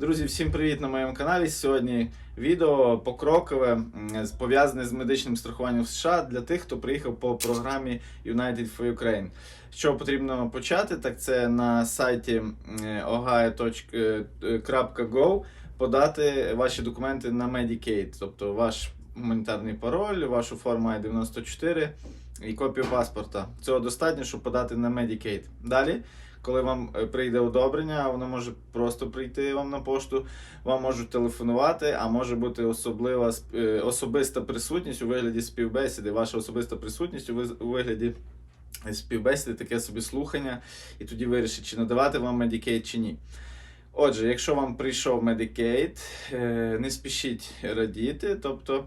Друзі, всім привіт на моєму каналі. Сьогодні відео покрокове пов'язане з медичним страхуванням в США для тих, хто приїхав по програмі United for Ukraine. Що потрібно почати, так це на сайті ohio.gov подати ваші документи на Medicaid, тобто ваш гуманітарний пароль, вашу форму I-94 і копію паспорта. Цього достатньо, щоб подати на Medicaid. Далі коли вам е, прийде одобрення, воно може просто прийти вам на пошту, вам можуть телефонувати, а може бути особлива е, особиста присутність у вигляді співбесіди. Ваша особиста присутність у вигляді співбесіди, таке собі слухання, і тоді вирішить, чи надавати вам медікей, чи ні. Отже, якщо вам прийшов Medicaid, е, не спішіть радіти, тобто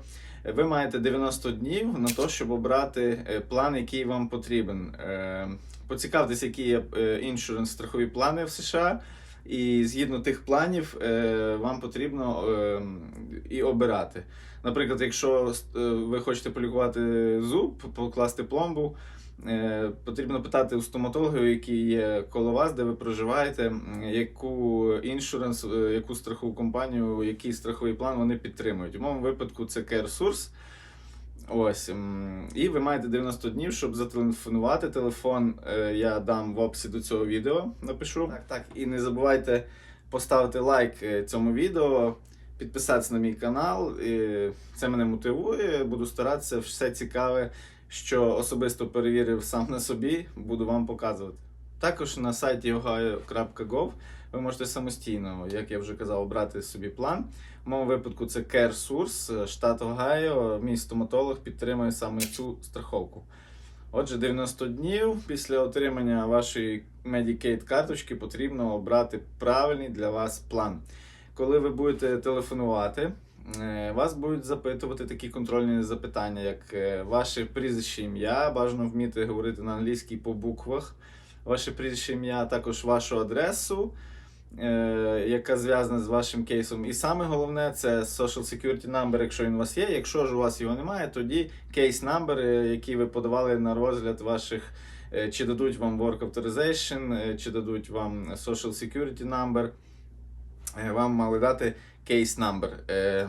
ви маєте 90 днів на те, щоб обрати е, план, який вам потрібен. Е, Поцікавтесь, які є іншуренс страхові плани в США, і згідно тих планів е, вам потрібно е, і обирати. Наприклад, якщо е, ви хочете полікувати зуб, покласти пломбу, е, потрібно питати у стоматологів, які є коло вас, де ви проживаєте, яку іншуренс, е, яку страхову компанію, який страховий план вони підтримують. У моєму випадку це CareSource. Ось. І ви маєте 90 днів, щоб зателефонувати. Телефон е, я дам в описі до цього відео. Напишу. Так, так. І не забувайте поставити лайк е, цьому відео, підписатися на мій канал. І це мене мотивує. Буду старатися все цікаве, що особисто перевірив сам на собі, буду вам показувати. Також на сайті ohio.gov ви можете самостійно, як я вже казав, обрати собі план. В моєму випадку це CareSource, штат Огайо. Мій стоматолог підтримує саме цю страховку. Отже, 90 днів після отримання вашої Medicaid карточки потрібно обрати правильний для вас план. Коли ви будете телефонувати, е, вас будуть запитувати такі контрольні запитання, як е, ваше прізвище ім'я, бажано вміти говорити на англійській по буквах, ваше прізвище ім'я, також вашу адресу е, яка зв'язана з вашим кейсом. І саме головне це Social Security Number, якщо він у вас є. Якщо ж у вас його немає, тоді кейс number, е, який ви подавали на розгляд ваших. е, Чи дадуть вам Work Authorization, е, чи дадуть вам Social Security Number. Вам мали дати кейс number.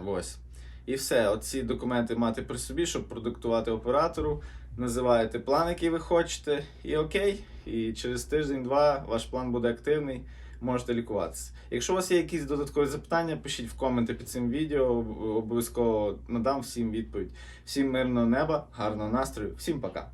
Ось. І все. Оці документи мати при собі, щоб продиктувати оператору. Називаєте план, який ви хочете, і окей. І через тиждень-два ваш план буде активний можете лікуватися. Якщо у вас є якісь додаткові запитання, пишіть в коменти під цим відео. Обов'язково надам всім відповідь. Всім мирного неба, гарного настрою, всім пока.